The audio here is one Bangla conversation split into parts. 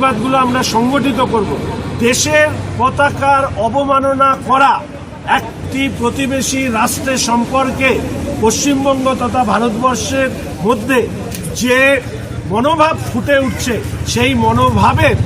প্রতিবাদগুলো আমরা সংগঠিত করব। দেশের পতাকার অবমাননা করা একটি প্রতিবেশী রাষ্ট্রের সম্পর্কে পশ্চিমবঙ্গ তথা ভারতবর্ষের মধ্যে যে মনোভাব ফুটে উঠছে, সেই মনোভাবের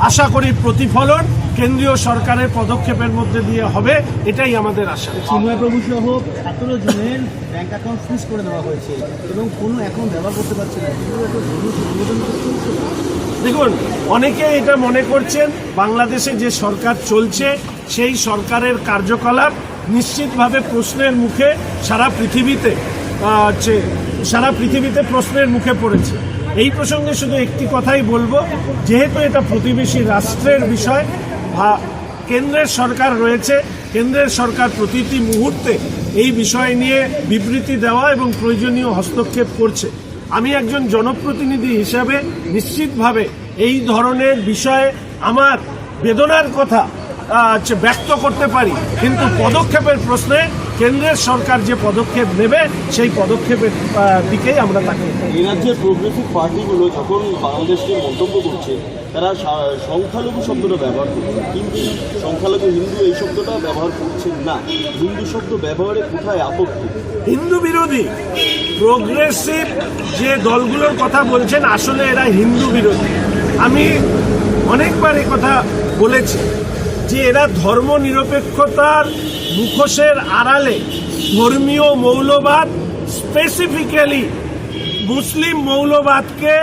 আশা করি প্রতিফলন কেন্দ্রীয় সরকারের পদক্ষেপের মধ্যে দিয়ে হবে এটাই আমাদের আশা। চিন্ময় প্রভু সহ সতেরো জনের ব্যাংক অ্যাকাউন্ট ফ্রিজ করে দেওয়া হয়েছে এবং কোনো অ্যাকাউন্ট ব্যবহার করতে পারছে না। দেখুন অনেকে এটা মনে করছেন বাংলাদেশে যে সরকার চলছে সেই সরকারের কার্যকলাপ নিশ্চিতভাবে প্রশ্নের মুখে সারা পৃথিবীতে সারা পৃথিবীতে প্রশ্নের মুখে পড়েছে। এই প্রসঙ্গে শুধু একটি কথাই বলব, যেহেতু এটা প্রতিবেশী রাষ্ট্রের বিষয়, ভা- কেন্দ্রের সরকার রয়েছে, কেন্দ্রের সরকার প্রতিটি মুহূর্তে এই বিষয় নিয়ে বিবৃতি দেওয়া এবং প্রয়োজনীয় হস্তক্ষেপ করছে। আমি একজন জনপ্রতিনিধি হিসাবে নিশ্চিতভাবে এই ধরনের বিষয়ে আমার বেদনার কথা ব্যক্ত করতে পারি। কিন্তু পদক্ষেপের প্রশ্নে কেন্দ্রের সরকার যে পদক্ষেপ নেবে সেই পদক্ষেপের দিকেই আমরা তাকে এই রাজ্যের প্রোগ্রেসিভ পার্টিগুলো যখন বাংলাদেশকে মন্তব্য করছে তারা সংখ্যালঘু শব্দটা ব্যবহার করছে। কিন্তু সংখ্যালঘু হিন্দু এই শব্দটা ব্যবহার করছেন না। হিন্দু শব্দ ব্যবহারে কোথায় আপত্তি? হিন্দু বিরোধী প্রোগ্রেসিভ যে দলগুলোর কথা বলছেন আসলে এরা হিন্দু বিরোধী। আমি অনেকবার কথা বলেছি যে এরা ধর্ম নিরপেক্ষতার মুখোশের আড়ালে ধর্মীয় মৌলবাদ স্পেসিফিক্যালি মুসলিম মৌলবাদকে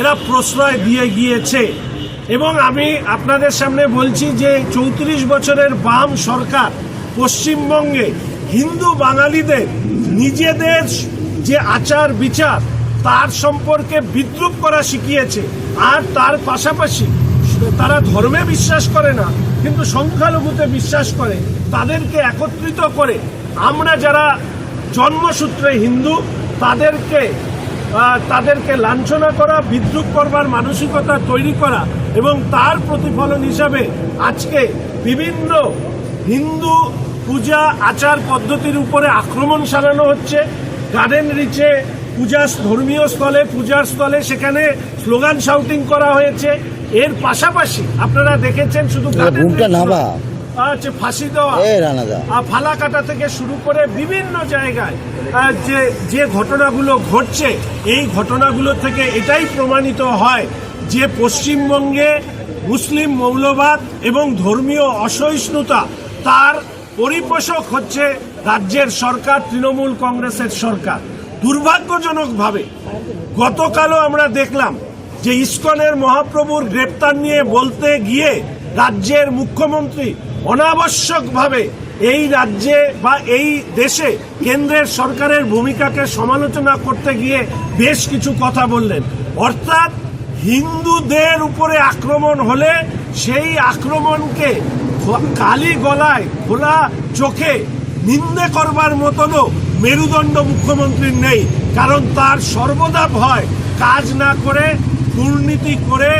এরা প্রশ্রয় দিয়ে গিয়েছে। এবং আমি আপনাদের সামনে বলছি যে চৌত্রিশ বছরের বাম সরকার পশ্চিমবঙ্গে হিন্দু বাঙালিদের নিজেদের যে আচার বিচার, তার সম্পর্কে বিদ্রুপ করা শিখিয়েছে। আর তার পাশাপাশি তারা ধর্মে বিশ্বাস করে না, কিন্তু সংখ্যালঘুতে বিশ্বাস করে। তাদেরকে একত্রিত করে আমরা যারা জন্মসূত্রে হিন্দু তাদেরকে তাদেরকে লাঞ্ছনা করা বিদ্রুপ করবার মানসিকতা তৈরি করা এবং তার প্রতিফলন হিসাবে আজকে বিভিন্ন হিন্দু পূজা আচার পদ্ধতির উপরে আক্রমণ চালানো হচ্ছে। গার্ডেন রিচে পূজা ধর্মীয় স্থলে পূজার স্থলে সেখানে স্লোগান শাউটিং করা হয়েছে। এর পাশাপাশি আপনারা দেখেছেন শুধু গার্ডেন হচ্ছে ফাঁসি দেওয়া। এ রানাদা ফালাকাটা থেকে শুরু করে বিভিন্ন জায়গায় যে যে ঘটনাগুলো ঘটছে এই ঘটনাগুলো থেকে এটাই প্রমাণিত হয় যে পশ্চিমবঙ্গে মুসলিম মৌলবাদ এবং ধর্মীয় অসহিষ্ণুতা তার পরিপোষক হচ্ছে রাজ্যের সরকার তৃণমূল কংগ্রেসের সরকার। দুর্ভাগ্যজনকভাবে গতকালও আমরা দেখলাম যে ইস্কনের মহাপ্রভুর গ্রেপ্তার নিয়ে বলতে গিয়ে রাজ্যের মুখ্যমন্ত্রী অনাবশ্যকভাবে এই রাজ্যে বা এই দেশে কেন্দ্রের সরকারের ভূমিকাকে সমালোচনা করতে গিয়ে বেশ কিছু কথা বললেন। অর্থাৎ হিন্দুদের উপরে আক্রমণ হলে সেই আক্রমণকে কালি গলায় খোলা চোখে নিন্দে করবার মতনও মেরুদণ্ড মুখ্যমন্ত্রীর নেই। কারণ তার সর্বদা ভয় কাজ না করে, দুর্নীতি করে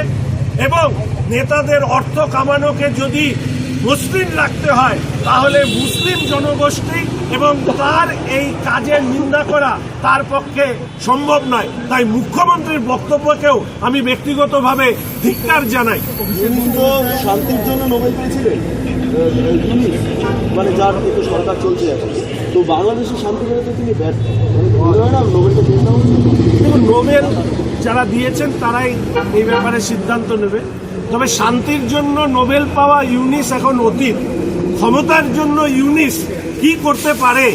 এবং নেতাদের অর্থ কামানোকে যদি মুসলিম রাখতে হয় তাহলে মুসলিম জনগোষ্ঠী এবং তার এই কাজের নিন্দা করা তার পক্ষে সম্ভব নয়। তাই মুখ্যমন্ত্রীর বক্তব্যকেও আমি ব্যক্তিগতভাবে ধিক্কার জানাই। শান্তির জন্য নোবেল পেয়েছিলেন মানে যার কিন্তু সরকার চলছে এখন। তো বাংলাদেশের শান্তি পেতে তিনি ব্যর্থ। মানে নোবেলটা পেয়ে নোবেল যারা দিয়েছেন তারাই এই ব্যাপারে সিদ্ধান্ত নেবে। তবে শান্তির জন্য নোবেল পাওয়া ইউনিস এখন অতীত। ক্ষমতার জন্য ইউনিস কি করতে পারে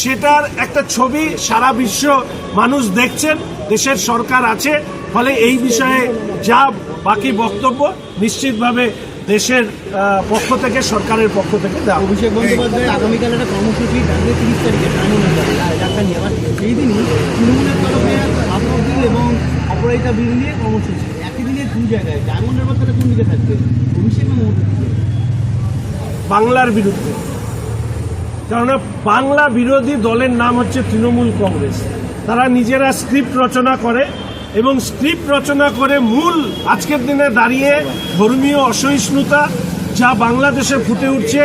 সেটার একটা ছবি সারা বিশ্ব মানুষ দেখছেন, দেশের সরকার আছে, ফলে এই বিষয়ে যা বাকি বক্তব্য নিশ্চিতভাবে দেশের পক্ষ থেকে, সরকারের পক্ষ থেকে। অভিষেক বন্দ্যোপাধ্যায় আগামীকাল একটা কর্মসূচি থাকবে তিরিশ তারিখে ডাক্তার নিয়ে সেই দিনই তৃণমূলের তরফে এবং অপরাজিতা বিল নিয়ে কর্মসূচি। বাংলার বিরুদ্ধে। কেননা বাংলা বিরোধী দলের নাম হচ্ছে তৃণমূল কংগ্রেস। তারা নিজেরা স্ক্রিপ্ট রচনা করে এবং স্ক্রিপ্ট রচনা করে মূল আজকের দিনে দাঁড়িয়ে ধর্মীয় অসহিষ্ণুতা যা বাংলাদেশে ফুটে উঠছে,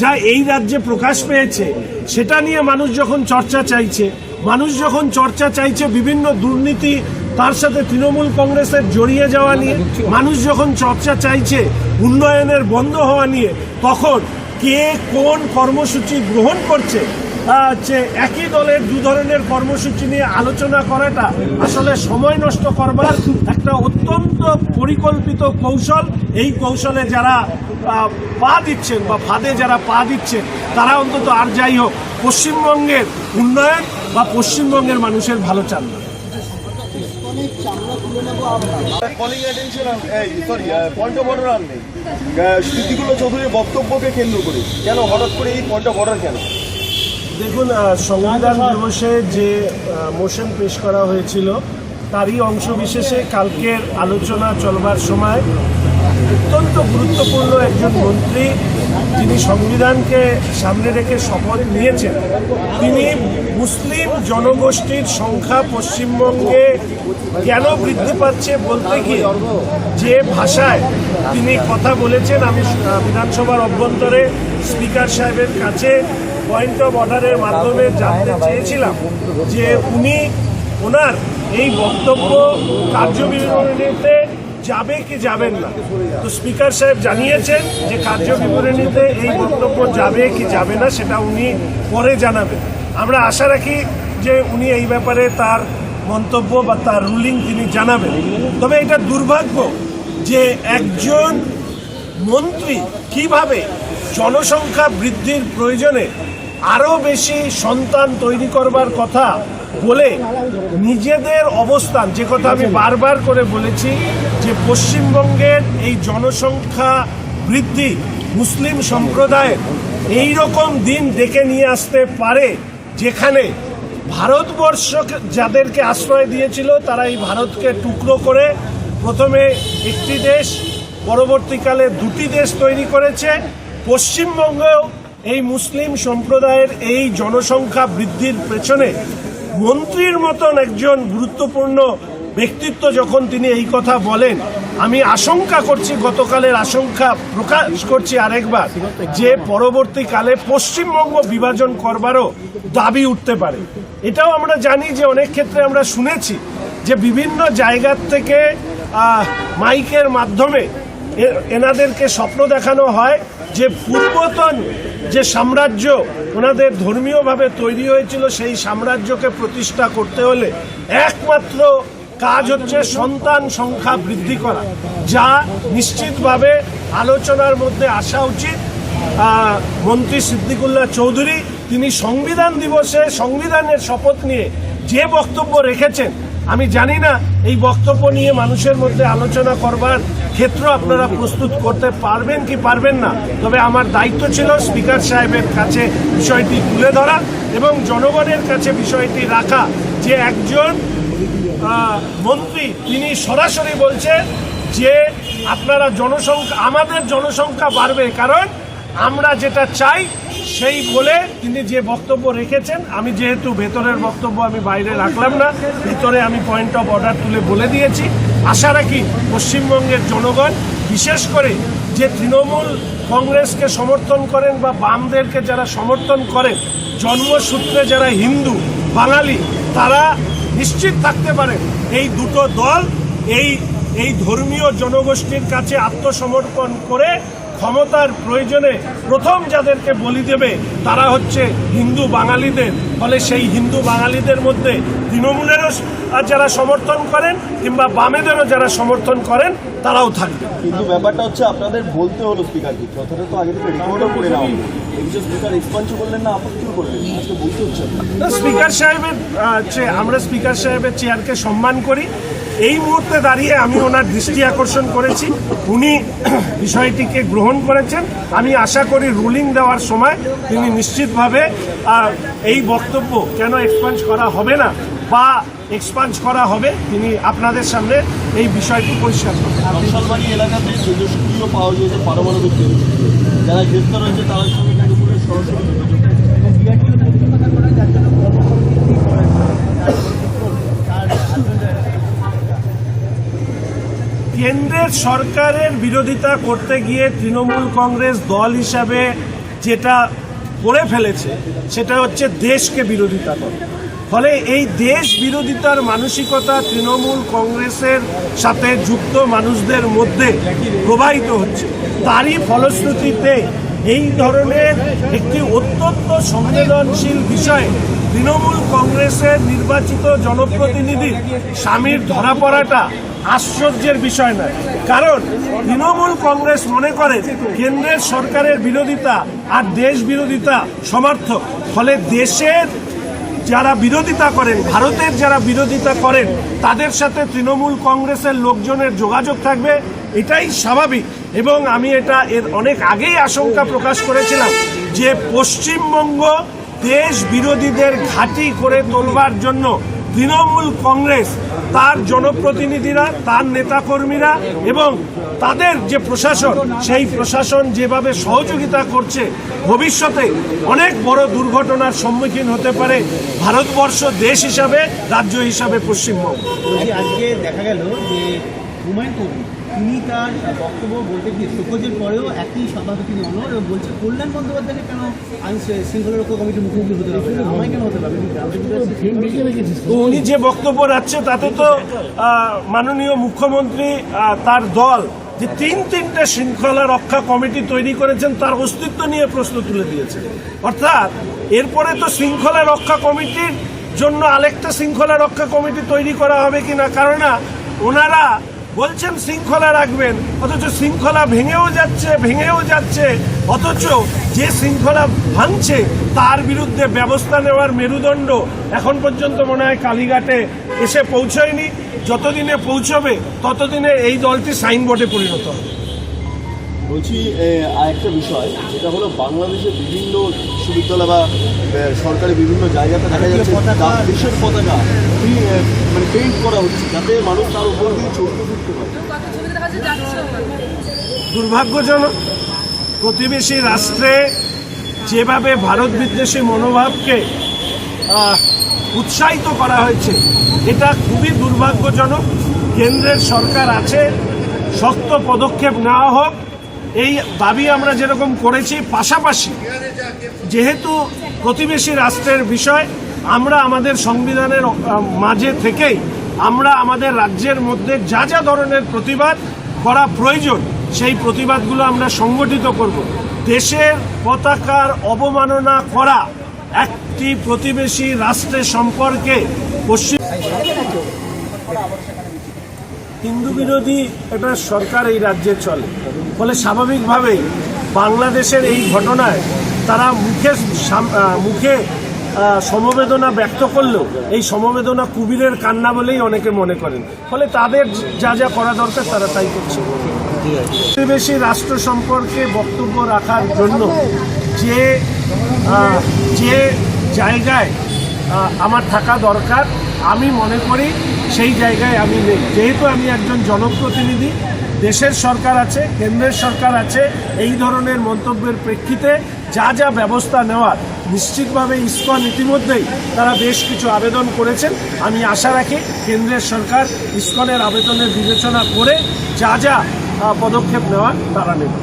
যা এই রাজ্যে প্রকাশ পেয়েছে, সেটা নিয়ে মানুষ যখন চর্চা চাইছে, মানুষ যখন চর্চা চাইছে বিভিন্ন দুর্নীতি তার সাথে তৃণমূল কংগ্রেসের জড়িয়ে যাওয়া নিয়ে, মানুষ যখন চর্চা চাইছে, উন্নয়নের বন্ধ হওয়া নিয়ে, তখন কে কোন কর্মসূচি গ্রহণ করছে যে একই দলের দু ধরনের কর্মসূচি নিয়ে আলোচনা করাটা আসলে সময় নষ্ট করবার একটা অত্যন্ত পরিকল্পিত কৌশল। এই কৌশলে যারা পা দিচ্ছেন বা ফাঁদে যারা পা দিচ্ছেন, তারা অন্তত আর যাই হোক, পশ্চিমবঙ্গের উন্নয়ন বা পশ্চিমবঙ্গের মানুষের ভালো চান না। Calling attention sorry point of order আনলে স্মৃতিগুলো চৌধুরীর বক্তব্যকে কেন্দ্র করে। কেন? হঠাৎ করে এই পয়েন্ট অফ অর্ডার কেন? দেখুন সংবিধান দিবসে যে মোশন পেশ করা হয়েছিল তারই অংশ বিশেষে কালকের আলোচনা চলবার সময় অত্যন্ত গুরুত্বপূর্ণ একজন মন্ত্রী যিনি সংবিধানকে সামনে রেখে শপথ নিয়েছেন, তিনি মুসলিম জনগোষ্ঠীর সংখ্যা পশ্চিমবঙ্গে কেন বৃদ্ধি পাচ্ছে বলতে গিয়ে যে ভাষায় তিনি কথা বলেছেন, আমি বিধানসভার অভ্যন্তরে স্পিকার সাহেবের কাছে পয়েন্ট অফ অর্ডারের মাধ্যমে জানতে চেয়েছিলাম যে উনি ওনার এই বক্তব্য কার্যবিবরণীতে যাবে কি যাবেন না। তো স্পিকার সাহেব জানিয়েছেন যে কার্য বিবরণীতে এই বক্তব্য যাবে কি যাবে না, সেটা উনি পরে জানাবেন। আমরা আশা রাখি যে উনি এই ব্যাপারে তার মন্তব্য বা তার রুলিং তিনি জানাবেন। তবে এটা দুর্ভাগ্য যে একজন মন্ত্রী কীভাবে জনসংখ্যা বৃদ্ধির প্রয়োজনে আরও বেশি সন্তান তৈরি করবার কথা বলে নিজেদের অবস্থান, যে কথা আমি বারবার করে বলেছি, যে পশ্চিমবঙ্গের এই জনসংখ্যা বৃদ্ধি মুসলিম সম্প্রদায়ের এই রকম দিন ডেকে নিয়ে আসতে পারে, যেখানে ভারতবর্ষ যাদেরকে আশ্রয় দিয়েছিল, তারা এই ভারতকে টুকরো করে প্রথমে একটি দেশ, পরবর্তীকালে দুটি দেশ তৈরি করেছে। পশ্চিমবঙ্গেও এই মুসলিম সম্প্রদায়ের এই জনসংখ্যা বৃদ্ধির পেছনে মন্ত্রীর মতন একজন গুরুত্বপূর্ণ ব্যক্তিত্ব যখন তিনি এই কথা বলেন, আমি আশঙ্কা করছি, গতকালের আশঙ্কা প্রকাশ করছি আরেকবার যে পরবর্তীকালে পশ্চিমবঙ্গ বিভাজন করবারও দাবি উঠতে পারে। এটাও আমরা জানি যে অনেক ক্ষেত্রে আমরা শুনেছি যে বিভিন্ন জায়গার থেকে মাইকের মাধ্যমে এনাদেরকে স্বপ্ন দেখানো হয় যে পূর্বতন যে সাম্রাজ্য ওনাদের ধর্মীয়ভাবে তৈরি হয়েছিল, সেই সাম্রাজ্যকে প্রতিষ্ঠা করতে হলে একমাত্র কাজ হচ্ছে সন্তান সংখ্যা বৃদ্ধি করা, যা নিশ্চিতভাবে আলোচনার মধ্যে আসা উচিত। মন্ত্রী সিদ্দিকুল্লাহ চৌধুরী, তিনি সংবিধান দিবসে সংবিধানের শপথ নিয়ে যে বক্তব্য রেখেছেন আমি জানি না এই বক্তব্য নিয়ে মানুষের মধ্যে আলোচনা করবার ক্ষেত্র আপনারা প্রস্তুত করতে পারবেন কি পারবেন না। তবে আমার দায়িত্ব ছিল স্পিকার সাহেবের কাছে বিষয়টি তুলে ধরা এবং জনগণের কাছে বিষয়টি রাখা যে একজন মন্ত্রী তিনি সরাসরি বলছেন যে আপনারা জনসংখ্যা, আমাদের জনসংখ্যা বাড়বে কারণ আমরা যেটা চাই সেই বলে তিনি যে বক্তব্য রেখেছেন, আমি যেহেতু ভেতরের বক্তব্য আমি বাইরে রাখলাম না, ভেতরে আমি পয়েন্ট অফ অর্ডার তুলে বলে দিয়েছি। আশা রাখি পশ্চিমবঙ্গের জনগণ, বিশেষ করে যে তৃণমূল কংগ্রেসকে সমর্থন করেন বা বামদেরকে যারা সমর্থন করেন, জন্মসূত্রে যারা হিন্দু, বাঙালি, তারা নিশ্চিত থাকতে পারেন এই দুটো দল এই এই ধর্মীয় জনগোষ্ঠীর কাছে আত্মসমর্পণ করে ক্ষমতার প্রয়োজনে প্রথম যাদেরকে বলি দেবে তারা হচ্ছে হিন্দু বাঙালিদের। ফলে সেই হিন্দু বাঙালিদের মধ্যে তৃণমূলেরও যারা সমর্থন করেন কিংবা বামেদেরও যারা সমর্থন করেন তারাও থাকবে। কিন্তু ব্যাপারটা হচ্ছে আপনাদের বলতে হলো স্পিকারকে কথাটা তো আগে থেকে রেকর্ডও করে নেওয়া স্পিকার সাহেবের আমরা স্পিকার সাহেবের চেয়ারকে সম্মান করি। এই মুহূর্তে দাঁড়িয়ে আমি ওনার দৃষ্টি আকর্ষণ করেছি। উনি বিষয়টিকে গ্রহণ করেছেন। আমি আশা করি রুলিং দেওয়ার সময় তিনি নিশ্চিতভাবে এই বক্তব্য কেন এক্সপাঞ্জ করা হবে না বা এক্সপাঞ্জ করা হবে, তিনি আপনাদের সামনে এই বিষয়টি পরিষ্কার করবেন। এলাকাতে পাওয়া পারমাণবিক যারা গ্রেপ্তার হয়েছে তাদের সঙ্গে সরাসরি যোগাযোগ করছে। এবং বিআরটি কথা করা যার জন্য কর্মসূচি করেন তার আন্দোলন কেন্দ্রের সরকারের বিরোধিতা করতে গিয়ে তৃণমূল কংগ্রেস দল হিসাবে যেটা করে ফেলেছে, সেটা হচ্ছে দেশকে বিরোধিতা করে। ফলে এই দেশ বিরোধিতার মানসিকতা তৃণমূল কংগ্রেসের সাথে যুক্ত মানুষদের মধ্যে প্রবাহিত হচ্ছে। তারই ফলশ্রুতিতে এই ধরনের একটি অত্যন্ত সংবেদনশীল বিষয়ে তৃণমূল কংগ্রেসের নির্বাচিত জনপ্রতিনিধির স্বামীর ধরা পড়াটা আশ্চর্যের বিষয় নয়। কারণ তৃণমূল কংগ্রেস মনে করে কেন্দ্রের সরকারের বিরোধিতা আর দেশ বিরোধিতা সমার্থক। ফলে দেশের যারা বিরোধিতা করেন, ভারতের যারা বিরোধিতা করেন, তাদের সাথে তৃণমূল কংগ্রেসের লোকজনের যোগাযোগ থাকবে, এটাই স্বাভাবিক। এবং আমি এটা এর অনেক আগেই আশঙ্কা প্রকাশ করেছিলাম যে পশ্চিমবঙ্গ দেশ বিরোধীদের ঘাঁটি করে তোলবার জন্য তৃণমূল কংগ্রেস, তার জনপ্রতিনিধিরা, তার নেতাকর্মীরা এবং তাদের যে প্রশাসন, সেই প্রশাসন যেভাবে সহযোগিতা করছে, ভবিষ্যতে অনেক বড় দুর্ঘটনার সম্মুখীন হতে পারে ভারতবর্ষ দেশ হিসাবে, রাজ্য হিসাবে পশ্চিমবঙ্গ। আজকে দেখা গেল যে তিনি তার বক্তব্য বলতে গিয়ে শোকজের পরেও একই সভাপতি তিনি অন্য এবং বলছে কল্যাণ বন্দ্যোপাধ্যায়কে কেন আইন শৃঙ্খলা রক্ষা কমিটির মুখোমুখি হতে হবে? আমায় কেন হতে পারবে উনি যে বক্তব্য রাখছে তাতে তো মাননীয় মুখ্যমন্ত্রী তার দল যে তিন তিনটে শৃঙ্খলা রক্ষা কমিটি তৈরি করেছেন তার অস্তিত্ব নিয়ে প্রশ্ন তুলে দিয়েছে। অর্থাৎ এরপরে তো শৃঙ্খলা রক্ষা কমিটির জন্য আরেকটা শৃঙ্খলা রক্ষা কমিটি তৈরি করা হবে কিনা? কারণ না ওনারা বলছেন শৃঙ্খলা রাখবেন, অথচ শৃঙ্খলা ভেঙেও যাচ্ছে ভেঙেও যাচ্ছে। অথচ যে শৃঙ্খলা ভাঙছে, তার বিরুদ্ধে ব্যবস্থা নেওয়ার মেরুদণ্ড এখন পর্যন্ত মনে হয় কালীঘাটে এসে পৌঁছয়নি। যতদিনে পৌঁছবে, ততদিনে এই দলটি সাইনবোর্ডে পরিণত হবে। বলছি আর একটা বিষয় যেটা হলো বাংলাদেশের বিভিন্ন বিশ্ববিদ্যালয় বা সরকারি বিভিন্ন জায়গাতে দেখা যাচ্ছে দেশের পতাকা মানে পেইন্ট করা হচ্ছে যাতে মানুষ তার উপর দিয়ে ছবি তুলতে পারে। দুর্ভাগ্যজনক প্রতিবেশী রাষ্ট্রে যেভাবে ভারত বিদ্বেষী মনোভাবকে উৎসাহিত করা হয়েছে এটা খুবই দুর্ভাগ্যজনক। কেন্দ্রের সরকার আছে শক্ত পদক্ষেপ নেওয়া হোক এই দাবি আমরা যেরকম করেছি, পাশাপাশি যেহেতু প্রতিবেশী রাষ্ট্রের বিষয়, আমরা আমাদের সংবিধানের মাঝে থেকেই আমরা আমাদের রাজ্যের মধ্যে যা যা ধরনের প্রতিবাদ করা প্রয়োজন, সেই প্রতিবাদগুলো আমরা সংগঠিত করব। দেশের পতাকার অবমাননা করা একটি প্রতিবেশী রাষ্ট্রের সম্পর্কে পশ্চিম হিন্দু বিরোধী একটা সরকার এই রাজ্যে চলে। ফলে স্বাভাবিকভাবেই বাংলাদেশের এই ঘটনায় তারা মুখে মুখে সমবেদনা ব্যক্ত করলেও এই সমবেদনা কুবিরের কান্না বলেই অনেকে মনে করেন। ফলে তাদের যা যা করা দরকার তারা তাই করছে। প্রতিবেশী রাষ্ট্র সম্পর্কে বক্তব্য রাখার জন্য যে যে জায়গায় আমার থাকা দরকার, আমি মনে করি সেই জায়গায় আমি নেই। যেহেতু আমি একজন জনপ্রতিনিধি, দেশের সরকার আছে, কেন্দ্রের সরকার আছে, এই ধরনের মন্তব্যের প্রেক্ষিতে যা যা ব্যবস্থা নেওয়ার, নিশ্চিতভাবে ইস্কন ইতিমধ্যেই তারা বেশ কিছু আবেদন করেছেন। আমি আশা রাখি কেন্দ্রের সরকার ইস্কনের আবেদনের বিবেচনা করে যা যা পদক্ষেপ নেওয়ার তারা নেবে।